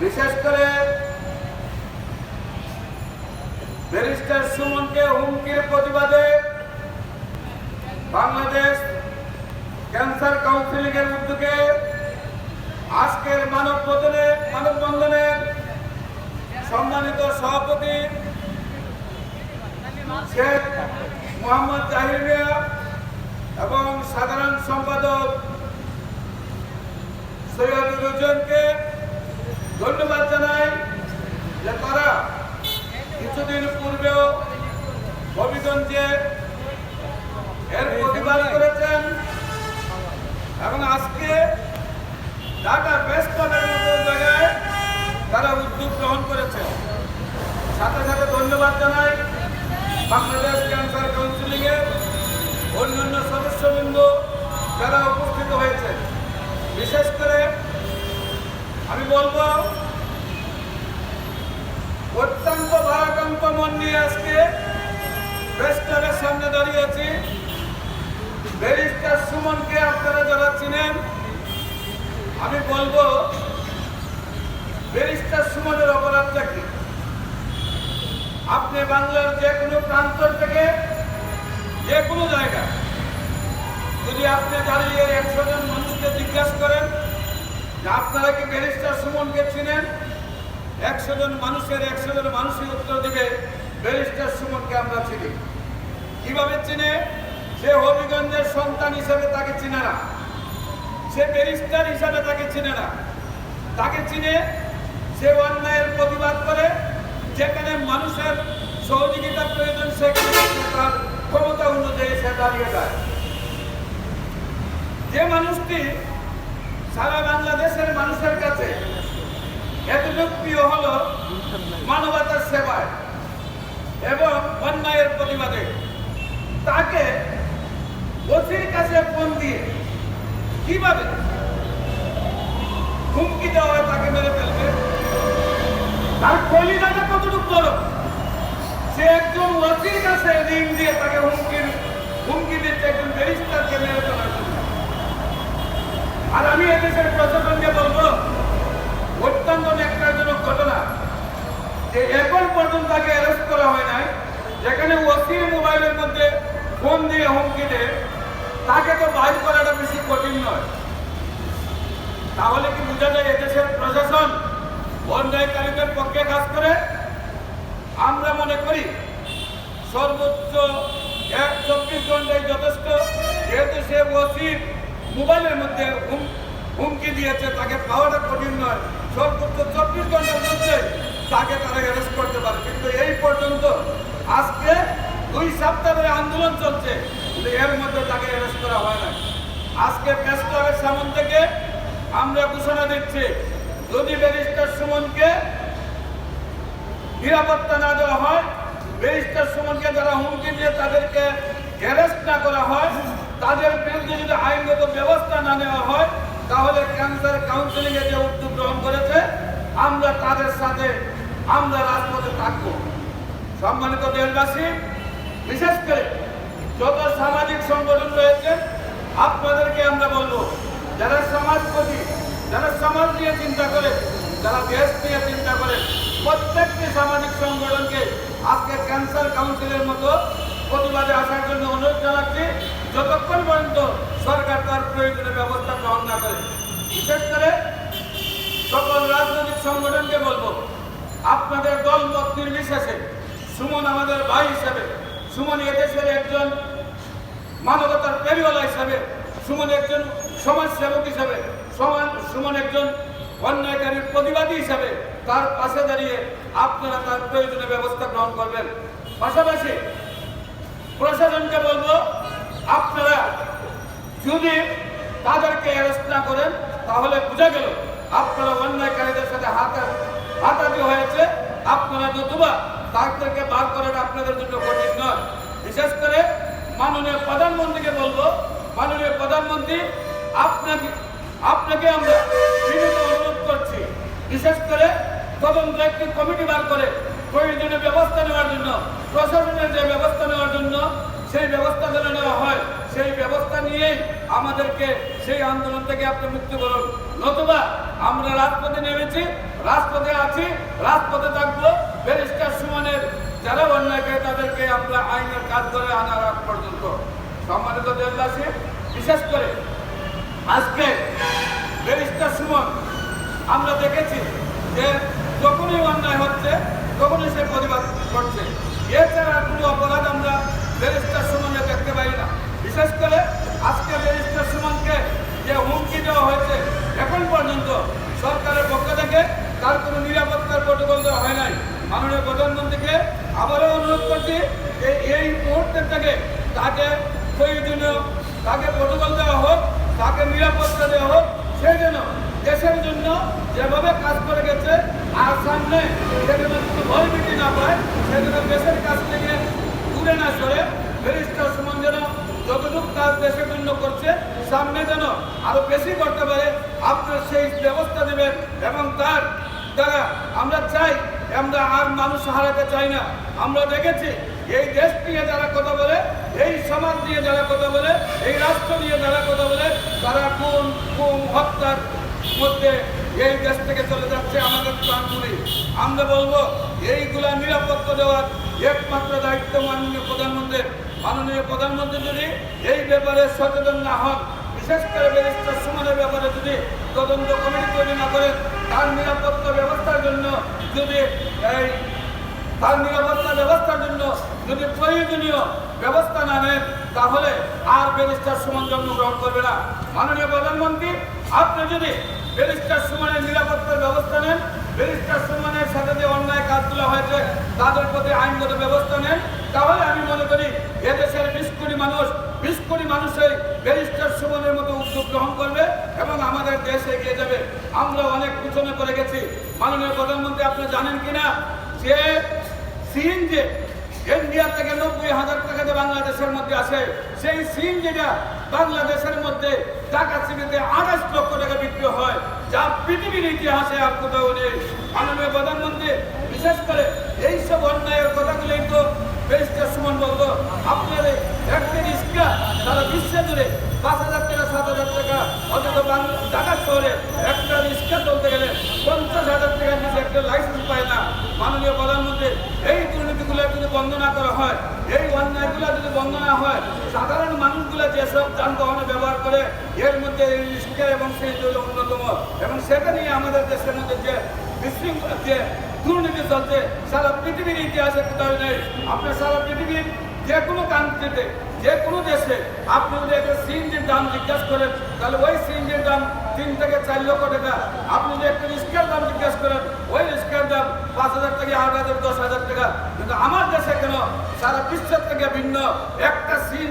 বিশেষ করে ব্যারিস্টার সুমনকে হুমকির প্রতিবাদে বাংলাদেশ ক্যান্সার কাউন্সিলিং এর উদ্যোগে আজকের মানব বন্ধনে মানববন্ধনে সম্মানিত সভাপতি শেখ মোহাম্মদ জাহির মিয়া এবং সাধারণ সম্পাদক সৈয়দুল হোসেনকে ধন্যবাদ জানাই যে তারা কিছুদিন পূর্বেও হবিগঞ্জে এর প্রতিবাদ করেছেন এবং আজকে ঢাকা প্রেস ক্লাবের মতো জায়গায় তারা উদ্যোগ গ্রহণ করেছেন সাথে সাথে ধন্যবাদ জানাই বাংলাদেশ ক্যান্সার কাউন্সিলিং এর অন্যান্য সদস্যবৃন্দ যারা উপস্থিত হয়েছে বিশেষ করে আমি বলব, অত্যন্ত ভারাক্রান্ত মন নিয়ে আজকে প্রেস ক্লাবের সামনে দাঁড়িয়েছি ব্যারিস্টার সুমনকে আপনারা যারা চিনেন, আমি বলব, ব্যারিস্টার সুমনের অপরাধটা কি? আপনি বাংলার যে কোনো প্রান্ত থেকে যে কোনো জায়গা যদি আপনি দাঁড়িয়ে একশো জন মানুষকে জিজ্ঞাসা করেন যে আপনারা কি ব্যারিস্টার সুমনকে চিনেন? একশো জন মানুষের একশো জন মানুষই উত্তর দেবে, ব্যারিস্টার সুমনকে আমরা চিনি। কীভাবে চিনে? সে হবিগঞ্জের সন্তান হিসেবে তাকে চিনে না। সে ব্যারিস্টার হিসাবে তাকে চিনে না। তাকে চিনে সে করে যেখানে মানুষের সহযোগিতা প্রয়োজন, সেখানে তার ক্ষমতা অনুযায়ী সে দাঁড়িয়ে যায়। যে মানুষটি সারা বাংলাদেশের মানুষের কাছে এতটুকু প্রিয় হল মানবতার সেবায় এবং অন্যায়ের প্রতিবাদে। তাকে ওসির কাছে ফোন দিয়ে কীভাবে হুমকি দেওয়া তাকে মেরে ফেলবে? তার কলিজাটা কতটুকু বড়? সে একজন ওসির কাছে ঋণ দিয়ে তাকে হুমকির হুমকি দিচ্ছে একজন ব্যারিস্টারকে মেরে ফেলার জন্য। আর আমি এদেশের প্রশাসনকে বলব, অত্যন্ত ন্যাক্কারজনক ঘটনা। যে এখন পর্যন্ত তাকে অ্যারেস্ট করা হয় নাই, যেখানে ওসির মোবাইলের মধ্যে ফোন দিয়ে হুমকি দেয়, তাকে তো বাইর করাটা বেশি কঠিন নয়। তাহলে কি বোঝা যায় এদেশের প্রশাসন অন্যায়কারীদের পক্ষে কাজ করে, আমরা মনে করি সর্বোচ্চ এক চব্বিশ ঘন্টায় যথেষ্ট। যেহেতু সে ওসির মোবাইলের মধ্যে হুম- হুমকি দিয়েছে, তাকে পাওয়াটা কঠিন নয়। সর্বোচ্চ চব্বিশ ঘণ্টার মধ্যে তাকে তারা অ্যারেস্ট করতে পারে। কিন্তু এই পর্যন্ত আজকে দুই সপ্তাহ ধরে আন্দোলন চলছে, কিন্তু এর মধ্যে তাকে অ্যারেস্ট করা হয় না আজকে প্রেস ক্লাবের সামন থেকে আমরা ঘোষণা দিচ্ছি যদি ব্যারিস্টার সুমনকে নিরাপত্তা না দেওয়া হয়, ব্যারিস্টার সুমনকে যারা হুমকি দিয়ে তাদেরকে অ্যারেস্ট না করা হয়, তাদের বিরুদ্ধে যদি আইনগত ব্যবস্থা না নেওয়া হয়, তাহলে ক্যান্সার কাউন্সিলিং এ যে উদ্যোগ গ্রহণ করেছে, আমরা তাদের সাথে, আমরা রাজপথে থাকব। সম্মানিত দেশবাসী, বিশেষ করে যত সামাজিক সংগঠন রয়েছে, আপনাদেরকে আমরা বলব, যারা সমাজপতি যারা সমাজ নিয়ে চিন্তা করে, যারা দেশ নিয়ে চিন্তা করে, প্রত্যেকটি সামাজিক সংগঠনকে আজকে ক্যান্সার কাউন্সিলের মতো প্রতিবাদে আসার জন্য অনুরোধ জানাচ্ছি, যতক্ষণ পর্যন্ত সরকার তার প্রয়োজনীয় ব্যবস্থা গ্রহণ না করে। বিশেষ করে সকল রাজনৈতিক সংগঠনকে বলব, আপনাদের দল মত নির্বিশেষে, সুমন আমাদের ভাই হিসেবে, সুমন এদেশের একজন মানবতার প্রেমীওয়ালা হিসাবে, সুমন একজন সমাজসেবক হিসাবে সমান একজন অন্যায়কারীর প্রতিবাদী হিসাবে তার পাশে দাঁড়িয়ে আপনারা তার প্রয়োজনীয় ব্যবস্থা গ্রহণ করবেন। পাশাপাশি প্রশাসনকে বলব, আপনারা যদি তাদেরকে অ্যারেস্ট না করেন, তাহলে বোঝা গেল আপনারা অন্যায়কারীদের সাথে হাতে হাতাহাতি হয়েছে। আপনারা নতুবা তাদেরকে বার করাটা আপনাদের জন্য কঠিন নয়। বিশেষ করে মাননীয় প্রধানমন্ত্রীকে বলব, মাননীয় প্রধানমন্ত্রী, আপনাকে আপনাকে আমরা অনুরোধ করছি, বিশেষ করে তদন্ত একটি কমিটি বার করে প্রয়োজনীয় ব্যবস্থা নেওয়ার জন্য, প্রশাসনের যে ব্যবস্থা নেওয়ার জন্য সেই ব্যবস্থা যেন নেওয়া হয়, সেই ব্যবস্থা নিয়েই আমাদেরকে সেই আন্দোলন থেকে আপনি মুক্তি করুন। নতুবা আমরা রাজপথে নেমেছি, রাজপথে আছি, রাজপথে থাকব। ব্যারিস্টার সুমনের যারা অন্যায়কারী তাদেরকে আমরা আইনের কাজ ধরে আনার পর্যন্ত। সম্মানিত দেশবাসী বিশেষ করে আজকে ব্যারিস্টার সুমন, আমরা দেখেছি যে যখনই অন্যায় হচ্ছে, তখনই সে প্রতিবাদ করছে। এছাড়া কোনো অপরাধ আমরা ব্যারিস্টার সুমনে দেখতে পাই না। বিশেষ করে আজকে ব্যারিস্টার সুমনকে যে হুমকি দেওয়া হয়েছে, এখন পর্যন্ত সরকারের পক্ষ থেকে তার কোনো নিরাপত্তার প্রোটোকল দেওয়া হয় নাই। মাননীয় প্রধানমন্ত্রীকে আবারও অনুরোধ করছি যে এই মুহূর্তের থেকে তাকে প্রয়োজনীয়, তাকে প্রোটোকল দেওয়া হোক তাকে নিরাপত্তা দেওয়া হোক সে যেন দেশের জন্য যেভাবে কাজ করে গেছে, আর সামনে সে যেন কোনো ভয়ভীতি না পায় সে যেন দেশের কাছ থেকে দূরে না সরে ব্যারিস্টার সুমন যেন যতটুকু কাজ দেশের জন্য করছে, সামনে যেন আরও বেশি করতে পারে, আপনার সেই ব্যবস্থা দেবেন এবং তার দ্বারা আমরা চাই, আমরা আর মানুষ হারাতে চাই না। আমরা দেখেছি এই দেশ নিয়ে যারা সমাজ নিয়ে যারা কথা বলে, এই রাষ্ট্র নিয়ে যারা কথা বলে, তারা কোন কোন হত্যার মধ্যে এই দেশ থেকে চলে যাচ্ছে আমাদের প্রাণগুলি আমরা বলব, এইগুলা নিরাপত্তা দেওয়ার একমাত্র দায়িত্ব মাননীয় প্রধানমন্ত্রীর। মাননীয় প্রধানমন্ত্রী যদি এই ব্যাপারে সচেতন না হন, বিশেষ করে ব্যারিস্টার সুমনের ব্যাপারে যদি তদন্ত কমিটি তৈরি না করেন, তার নিরাপত্তা ব্যবস্থার জন্য যদি এই তার নিরাপত্তা ব্যবস্থার জন্য যদি প্রয়োজনীয় ব্যবস্থা না নেন, তাহলে আর ব্যারিস্টার সুমন জন্মগ্রহণ করবে না। মাননীয় প্রধানমন্ত্রী, আপনি যদি ব্যারিস্টার সুমনের নিরাপত্তার ব্যবস্থা নেন, ব্যারিস্টার সুমনের সাথে যে অন্যায় কাজগুলো হয়েছে, তাদের প্রতি আইনগত ব্যবস্থা নেন, তাহলে আমি মনে করি এদেশের বিশ কোটি মানুষ, বিশ কোটি মানুষের ব্যারিস্টার সুমনের মতো উদ্যোগ গ্রহণ করবে এবং আমাদের দেশ এগিয়ে যাবে। আমরা অনেক পিছনে পড়ে গেছি। মাননীয় প্রধানমন্ত্রী, আপনি জানেন কিনা যে সিন যে ইন্ডিয়া থেকে নব্বই হাজার টাকা যে বাংলাদেশের মধ্যে আসে সেই সিন যেটা বাংলাদেশের মধ্যে টাকা চিনিতে আঠাশ লক্ষ টাকা বিক্রি হয়, যা পৃথিবীর ইতিহাসে আর কোথাও নেই। মাননীয় প্রধানমন্ত্রী, বিশেষ করে এইসব অন্যায়ের কথাগুলোই তো বেশটা সুমন বলতো আপনার একটা রিক্সা সারা বিশ্ব জুড়ে পাঁচ হাজার টাকা সাত হাজার টাকা বাংলা ঢাকা শহরে একটা রিক্সা চলতে গেলে পঞ্চাশ হাজার টাকার নিচে একটা লাইসেন্স পায় না, মাননীয় প্রধানমন্ত্রী, এই দুর্নীতিগুলো যদি বন্ধ না করা হয়, এই অন্যায়গুলো যদি বন্ধ না হয়, সাধারণ মানুষগুলো যেসব যানবাহনে ব্যবহার করে, এর মধ্যে রিক্সা এবং সেই অন্যতম, এবং সেটা নিয়ে আমাদের দেশের মধ্যে যে বিশৃঙ্খলা, যে দুর্নীতি চলছে, সারা পৃথিবীর ইতিহাসে কোথাও নেই। আপনার সারা পৃথিবীর যে কোনো কান্ট্রিতে যে কোনো দেশে, আপনি যদি একটা সিএনজির দাম জিজ্ঞাসা করেন, তাহলে ওই সিএনজির দাম তিন থেকে চার লক্ষ টাকা। আপনি যদি একটা রিক্সার দাম জিজ্ঞেস করেন, ওই রিক্সার দাম পাঁচ হাজার থেকে আট হাজার, দশ হাজার টাকা। কিন্তু আমার দেশে কেন সারা বিশ্বের থেকে ভিন্ন? একটা সিএনজি